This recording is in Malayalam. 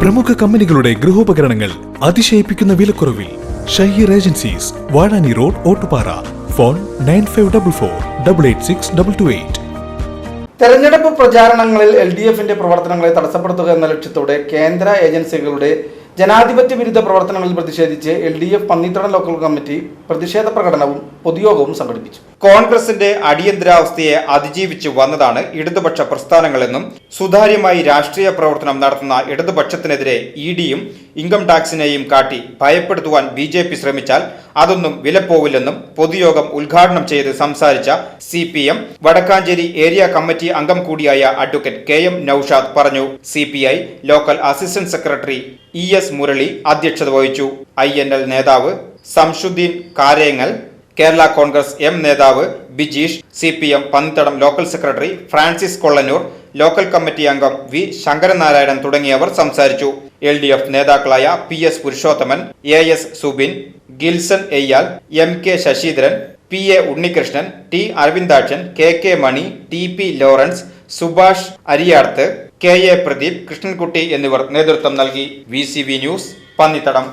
പ്രമുഖ കമ്പനികളുടെ ഗൃഹോപകരണങ്ങൾ അതിശയിപ്പിക്കുന്ന വിലക്കുറവിൽ Shaheer agencies Vazhani road Ottupara. Phone nine five double four double eight six double two eight. തെരഞ്ഞെടുപ്പ് പ്രചാരണങ്ങളിൽ എൽ ഡി എഫിന്റെ പ്രവർത്തനങ്ങളെ തടസ്സപ്പെടുത്തുക എന്ന ലക്ഷ്യത്തോടെ കേന്ദ്ര ഏജൻസികളുടെ ജനാധിപത്യ വിരുദ്ധ പ്രവർത്തനങ്ങളിൽ പ്രതിഷേധിച്ച് L D F Pannithadam local committee പ്രതിഷേധ പ്രകടനവും പൊതുയോഗവും സംഘടിപ്പിച്ചു. കോൺഗ്രസിന്റെ അടിയന്തരാവസ്ഥയെ അതിജീവിച്ച് വന്നതാണ് ഇടതുപക്ഷ പ്രസ്ഥാനങ്ങളെന്നും സുതാര്യമായി രാഷ്ട്രീയ പ്രവർത്തനം നടത്തുന്ന ഇടതുപക്ഷത്തിനെതിരെ ഇ ഡിയും ഇൻകം ടാക്സിനെയും കാട്ടി ഭയപ്പെടുത്തുവാൻ ബി ജെ പി ശ്രമിച്ചാൽ അതൊന്നും വിലപ്പോവില്ലെന്നും പൊതുയോഗം ഉദ്ഘാടനം ചെയ്ത് സംസാരിച്ച C P M Vadakkanchery area committee അംഗം കൂടിയായ അഡ്വക്കേറ്റ് കെ എം നൌഷാദ് പറഞ്ഞു. C P I local assistant secretary E S Murali അധ്യക്ഷത വഹിച്ചു. ഐ എൻ എൽ നേതാവ് സംഷുദ്ദീൻ കാരേങ്ങൽ കേരള കോൺഗ്രസ് എം നേതാവ് Bijeesh C P M Pannithadam local secretary Francis Kollannur local committee അംഗം വി ശങ്കരനാരായണൻ തുടങ്ങിയവർ സംസാരിച്ചു. എൽ ഡി എഫ് നേതാക്കളായ P S Purushothaman A S Subin Gilson Eyyal M K Sasheendran P A Unnikrishnan T Aravindakshan K K Mani T P Lawrence Subhash Ariyarth K A Pradeep Krishnankutty എന്നിവർ നേതൃത്വം നൽകി. V news Pannithadam.